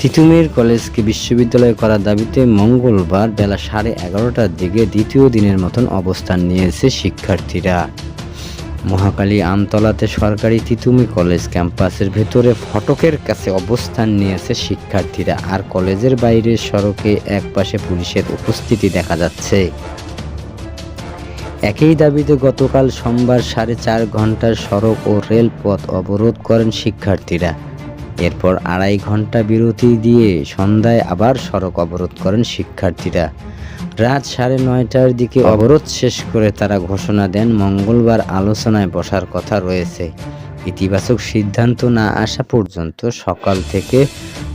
তিতুমির কলেজকে বিশ্ববিদ্যালয় করার দাবিতে মঙ্গলবার বেলা সাড়ে এগারোটার দিকে দ্বিতীয় দিনের মতন অবস্থান নিয়েছে শিক্ষার্থীরা। মহাকালী আমতলাতে সরকারি তিতুমি কলেজ ক্যাম্পাসের ভেতরে ফটকের কাছে অবস্থান নিয়েছে শিক্ষার্থীরা আর কলেজের বাইরের সড়কে একপাশে পুলিশের উপস্থিতি দেখা যাচ্ছে। একই দাবিতে গতকাল সোমবার সাড়ে চার ঘণ্টার সড়ক ও রেলপথ অবরোধ করেন শিক্ষার্থীরা। এরপর আড়াই ঘণ্টা বিরতি দিয়ে সন্ধ্যায় আবার সড়ক অবরোধ করেন শিক্ষার্থীরা। রাত সাড়ে নয়টার দিকে অবরোধ শেষ করে তারা ঘোষণা দেন, মঙ্গলবার আলোচনায় বসার কথা রয়েছে। ইতিবাচক সিদ্ধান্ত না আসা পর্যন্ত সকাল থেকে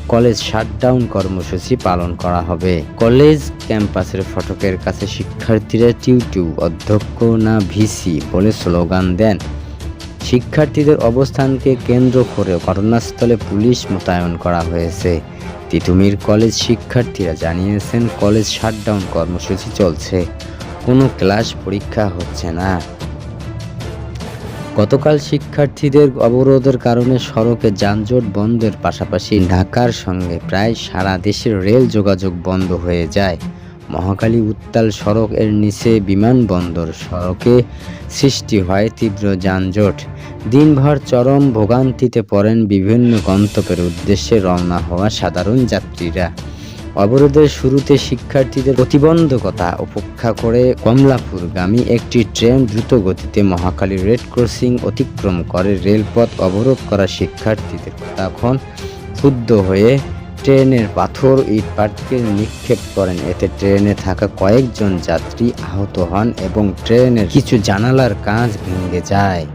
কলেজ শাটডাউন কর্মসূচি পালন করা হবে। কলেজ ক্যাম্পাসের ফটকের কাছে শিক্ষার্থীরা টিউ টিউ অধ্যক্ষ না ভিসি বলে স্লোগান দেন। শিক্ষার্থীদের অবস্থানকে কেন্দ্র করে ঘটনাস্থলে পুলিশ মোতায়েন করা হয়েছে। তিতুমির কলেজ শিক্ষার্থীরা জানিয়েছেন, কলেজ শাটডাউন কর্মসূচি চলছে। কোনো ক্লাস পরীক্ষা হচ্ছে না। গতকাল শিক্ষার্থীদের অবরোধের কারণে সড়কে যানজট বন্ধের পাশাপাশি ঢাকার সঙ্গে প্রায় সারা দেশের রেল যোগাযোগ বন্ধ হয়ে যায়। মহাকালী উত্তাল সড়ক এর নিচে বিমানবন্দর সড়কে সৃষ্টি হয় তীব্র যানজট। দিনভর চরম ভোগান্তিতে পড়েন বিভিন্ন গন্তব্যের উদ্দেশ্যে রওনা হওয়া সাধারণ যাত্রীরা। অবরোধের শুরুতে শিক্ষার্থীদের প্রতিবন্ধকতা উপেক্ষা করে কমলাপুরগামী একটি ট্রেন দ্রুত গতিতে মহাকালী রেড ক্রসিং অতিক্রম করে রেলপথ অবরোধ করা শিক্ষার্থীদের। তখন ক্ষুব্ধ হয়ে ট্রেনের পাথর ইট পাটকেল নিক্ষেপ করেন। এতে ট্রেনে থাকা কয়েকজন যাত্রী আহত হন এবং ট্রেনের কিছু জানালার কাঁচ ভেঙে যায়।